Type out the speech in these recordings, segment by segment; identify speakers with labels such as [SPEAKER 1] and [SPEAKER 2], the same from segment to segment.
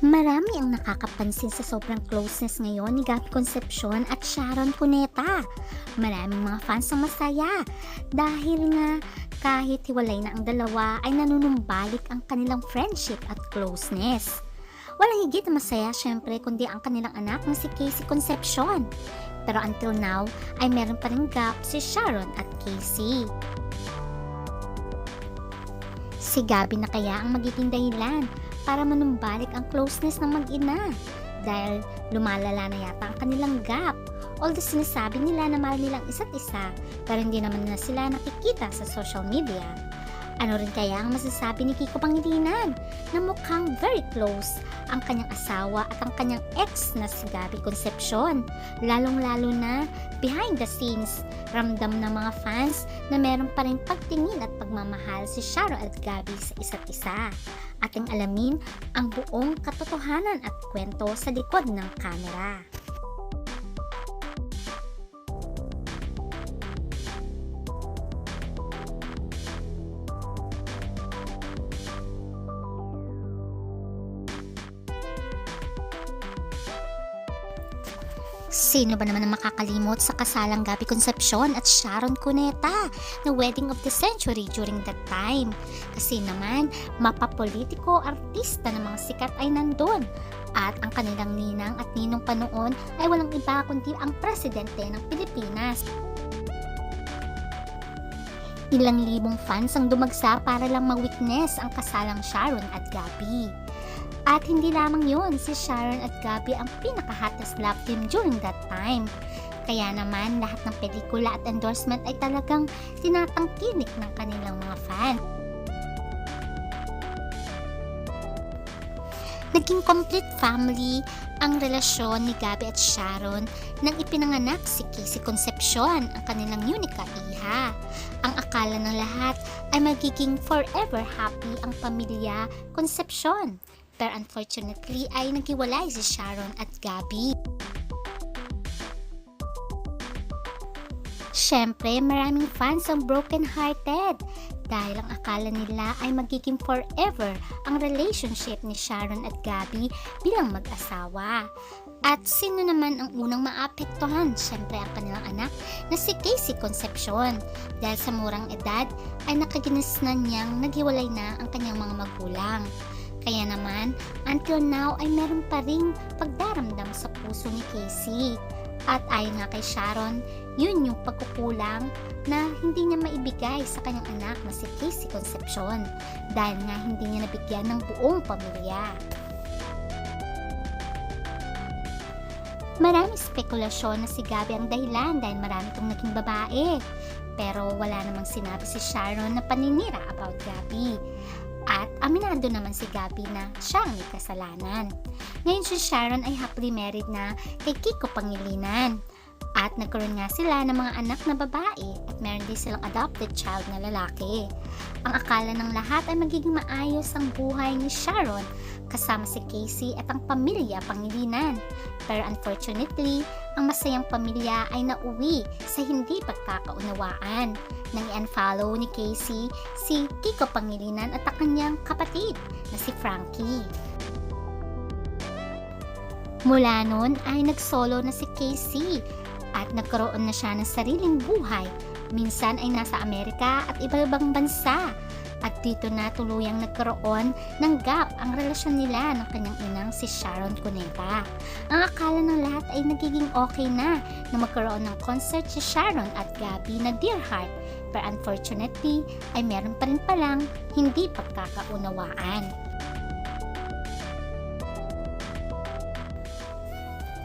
[SPEAKER 1] Marami ang nakakapansin sa sobrang closeness ngayon ni Gabi Concepcion at Sharon Cuneta. Maraming mga fans ang masaya dahil nga kahit hiwalay na ang dalawa ay nanunumbalik ang kanilang friendship at closeness. Walang higit na masaya syempre kundi ang kanilang anak na si Casey Concepcion. Pero until now ay meron pa rin gap si Sharon at Casey. Si Gabi na kaya ang magiging dahilan para manumbalik ang closeness ng mag-ina dahil lumalala na yata ang kanilang gap. Although sinasabi nila na mahal nilang isa't isa pero hindi naman na sila nakikita sa social media. Ano rin kaya ang masasabi ni Kiko Pangilinan na mukhang very close ang kanyang asawa at ang kanyang ex na si Gabby Concepcion. Lalong-lalo na behind the scenes, ramdam ng mga fans na meron pa rin pagtingin at pagmamahal si Sharon at Gabby sa isa't isa. Ating alamin ang buong katotohanan at kwento sa likod ng kamera. Sino ba naman ang makakalimot sa kasalang Gabi Concepcion at Sharon Cuneta na wedding of the century during that time? Kasi naman, mapapolitiko, artista ng mga sikat ay nandun. At ang kanilang ninang at ninong pa noon ay walang iba kundi ang presidente ng Pilipinas. Ilang libong fans ang dumagsa para lang ma-witness ang kasalang Sharon at Gabi. At hindi lamang yon si Sharon at Gabi ang pinaka-hottest love team during that time. Kaya naman lahat ng pelikula at endorsement ay talagang tinatangkilik ng kanilang mga fan. Naging complete family ang relasyon ni Gabi at Sharon nang ipinanganak si Casey Concepcion, ang kanilang unika iha. Ang akala ng lahat ay magiging forever happy ang pamilya Concepcion. Pero unfortunately ay naghiwalay si Sharon at Gabi. Siyempre, maraming fans ang broken-hearted dahil ang akala nila ay magiging forever ang relationship ni Sharon at Gabi bilang mag-asawa. At sino naman ang unang maapektuhan? Siyempre ang kanilang anak na si Casey Concepcion. Dahil sa murang edad ay nakaginas na niyang naghiwalay na ang kanyang mga magulang. Kaya naman, until now ay meron pa ring pagdaramdam sa puso ni Casey. At ayon nga kay Sharon, yun yung pagkukulang na hindi niya maibigay sa kanyang anak na si Casey Concepcion dahil nga hindi niya nabigyan ng buong pamilya. Maraming spekulasyon na si Gabi ang dahilan dahil marami itong naging babae. Pero wala namang sinabi si Sharon na paninira about Gabi. Aminado naman si Gabi na siya ang may kasalanan. Ngayon si Sharon ay happily married na kay Kiko Pangilinan. At nagkaroon nga sila ng mga anak na babae at meron din silang adopted child na lalaki. Ang akala ng lahat ay magiging maayos ang buhay ni Sharon kasama si Casey at ang pamilya Pangilinan. Pero unfortunately, ang masayang pamilya ay nauwi sa hindi pagkakaunawaan nang i-unfollow ni Casey si Kiko Pangilinan at ang kanyang kapatid na si Frankie. Mula noon ay nagsolo na si Casey at nagkaroon na siya ng sariling buhay. Minsan ay nasa Amerika at iba-ibang bansa. At dito na tuluyang nagkaroon ng gap ang relasyon nila ng kanyang inang si Sharon Cuneta. Ang akala ng lahat ay nagiging okay na na magkaroon ng concert si Sharon at Gabby na Dear Heart. Pero unfortunately ay meron pa rin palang hindi pagkakaunawaan.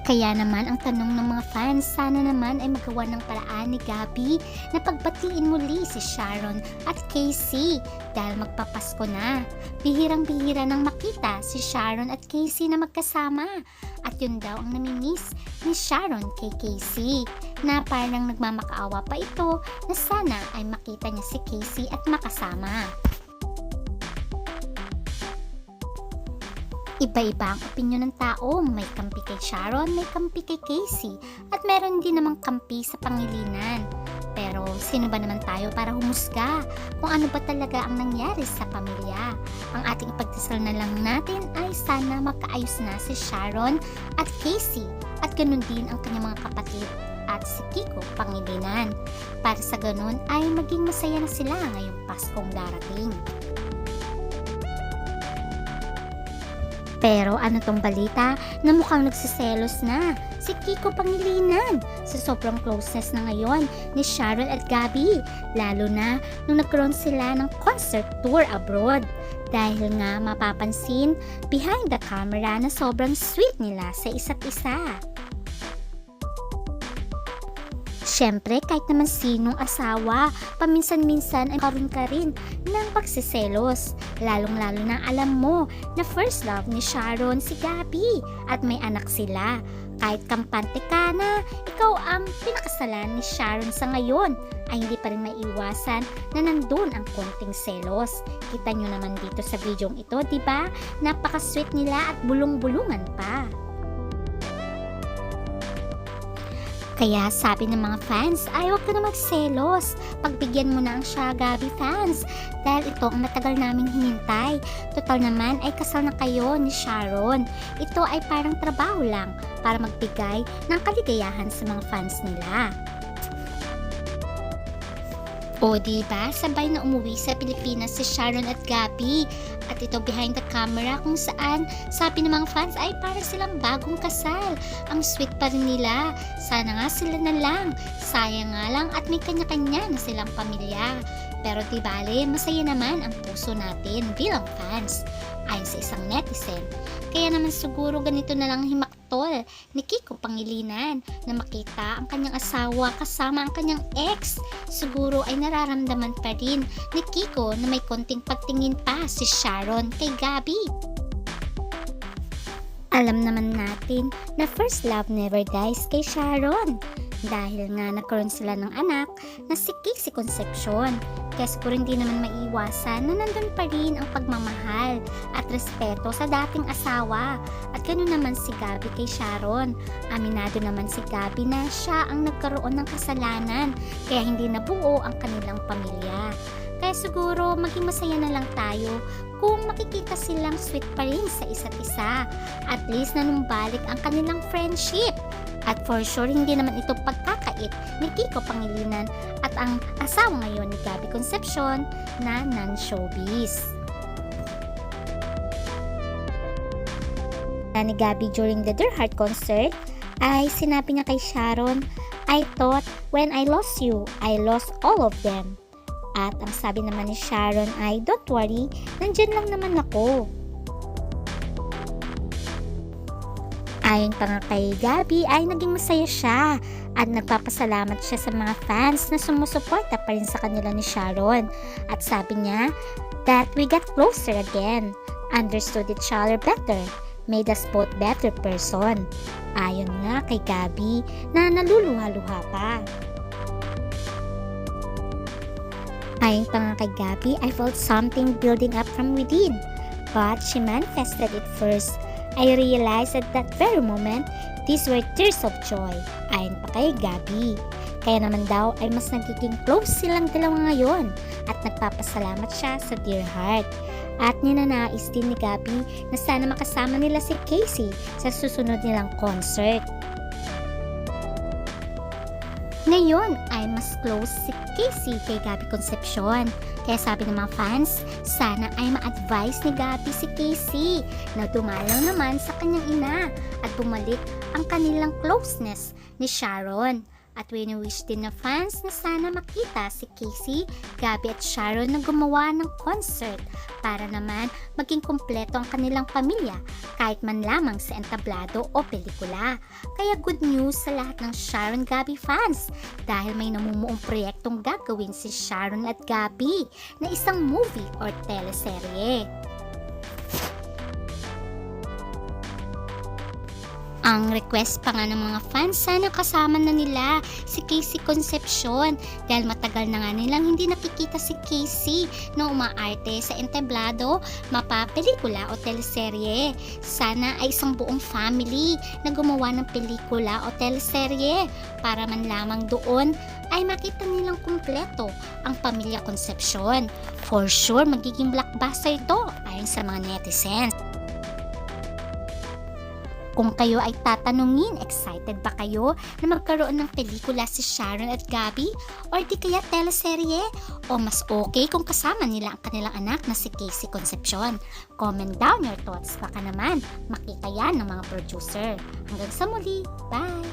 [SPEAKER 1] Kaya naman ang tanong ng mga fans, sana naman ay magawa ng paraan ni Gabi na pagbatiin muli si Sharon at Casey dahil magpapasko na. Bihirang-bihira nang makita si Sharon at Casey na magkasama. At yun daw ang namimiss ni Sharon kay Casey na parang nagmamakaawa pa ito na sana ay makita niya si Casey at makasama. Iba-iba ang opinyon ng tao. May kampi kay Sharon, may kampi kay Casey, at meron din namang kampi sa Pangilinan. Pero sino ba naman tayo para humusga kung ano ba talaga ang nangyari sa pamilya? Ang ating ipagdasal na lang natin ay sana magkaayos na si Sharon at Casey at ganun din ang kanyang mga kapatid at si Kiko Pangilinan. Para sa ganun ay maging masaya na sila ngayong Paskong darating. Pero ano tong balita? Na mukhang nagsiselos na. Si Kiko Pangilinan sa sobrang closeness na ngayon ni Sharon at Gabby. Lalo na nung nagkaroon sila ng concert tour abroad. Dahil nga mapapansin behind the camera na sobrang sweet nila sa isa't isa. Siyempre, kahit naman sinong asawa, paminsan-minsan ay karoon ka rin ng pagsiselos. Lalong-lalo na alam mo na first love ni Sharon si Gabi at may anak sila. Kahit kampante ka na, ikaw ang pinakasalan ni Sharon sa ngayon, ay hindi pa rin maiwasan na nandun ang konting selos. Kita nyo naman dito sa videong ito, di ba? Napaka-sweet nila at bulong-bulungan pa. Kaya sabi ng mga fans, ay huwag ka na magselos. Pagbigyan mo na ang siya, Gabi fans. Dahil ito ang matagal naming hinintay. Total naman ay kasal na kayo ni Sharon. Ito ay parang trabaho lang para magbigay ng kaligayahan sa mga fans nila. O di ba sabay na umuwi sa Pilipinas si Sharon at Gabi. At ito behind the camera kung saan sabi ng mga fans ay para silang bagong kasal. Ang sweet pa rin nila. Sana nga sila na lang. Sayang nga lang at may kanya-kanya na silang pamilya. Pero di bale, masaya naman ang puso natin bilang fans. Ayon sa isang netizen. Kaya naman siguro ganito na lang himaktol ni Kiko Pangilinan na makita ang kanyang asawa kasama ang kanyang ex. Siguro ay nararamdaman pa rin ni Kiko na may konting pagtingin pa si Sharon kay Gabi. Alam naman natin na first love never dies kay Sharon dahil nga nagkaroon sila ng anak na si Casey Concepcion. Kaya siguro hindi naman maiwasan na nandun pa rin ang pagmamahal at respeto sa dating asawa. At ganoon naman si Gabi kay Sharon. Aminado naman si Gabi na siya ang nagkaroon ng kasalanan kaya hindi nabuo ang kanilang pamilya. Kaya siguro maging masaya na lang tayo kung makikita silang sweet pa rin sa isa't isa. At least nanumbalik ang kanilang friendship. At for sure, hindi naman ito pagkakait ni Kiko Pangilinan at ang asawa ngayon ni Gabby Concepcion na non-showbiz. Ni Gabby during the Dear Heart concert ay sinabi niya kay Sharon, I thought when I lost you, I lost all of them. At ang sabi naman ni Sharon ay, don't worry, nandyan lang naman ako. Ayon pa kay Gabi ay naging masaya siya at nagpapasalamat siya sa mga fans na sumusuporta pa rin sa kanila ni Sharon. At sabi niya that we got closer again, understood each other better, made us both better person. Ayon nga kay Gabi na naluluha-luha pa. Ayon pa nga kay Gabi, I felt something building up from within. But she manifested it first I realized at that very moment, these were tears of joy. Ayon pa kay Gabi. Kaya naman daw ay mas nagiging close silang dalawa ngayon at nagpapasalamat siya sa Dear Heart. At ninanais din ni Gabi na sana makasama nila si Casey sa susunod nilang concert. Ngayon ay mas close si Casey kay Gabby Concepcion. Kaya sabi ng mga fans, sana ay ma-advise ni Gabby si Casey na dumalaw naman sa kanyang ina at bumalik ang kanilang closeness ni Sharon. At wini-wish din na fans na sana makita si Casey, Gabby at Sharon na gumawa ng concert para naman maging kumpleto ang kanilang pamilya kahit man lamang sa entablado o pelikula. Kaya good news sa lahat ng Sharon Gabby fans dahil may namumuong proyektong gagawin si Sharon at Gabby na isang movie or teleserye. Ang request pa nga ng mga fans, sana kasama na nila si Casey Concepcion dahil matagal na nga nilang hindi nakikita si Casey na umaarte sa entablado, mapapelikula o teleserye. Sana ay isang buong family na gumawa ng pelikula o teleserye para man lamang doon ay makita nilang kumpleto ang pamilya Concepcion. For sure, magiging blockbuster ito ayon sa mga netizens. Kung kayo ay tatanungin, excited ba kayo na magkaroon ng pelikula si Sharon at Gabby? Or di kaya teleserye? O mas okay kung kasama nila ang kanilang anak na si Casey Concepcion? Comment down your thoughts. Baka naman makita yan ng mga producer. Hanggang sa muli, bye!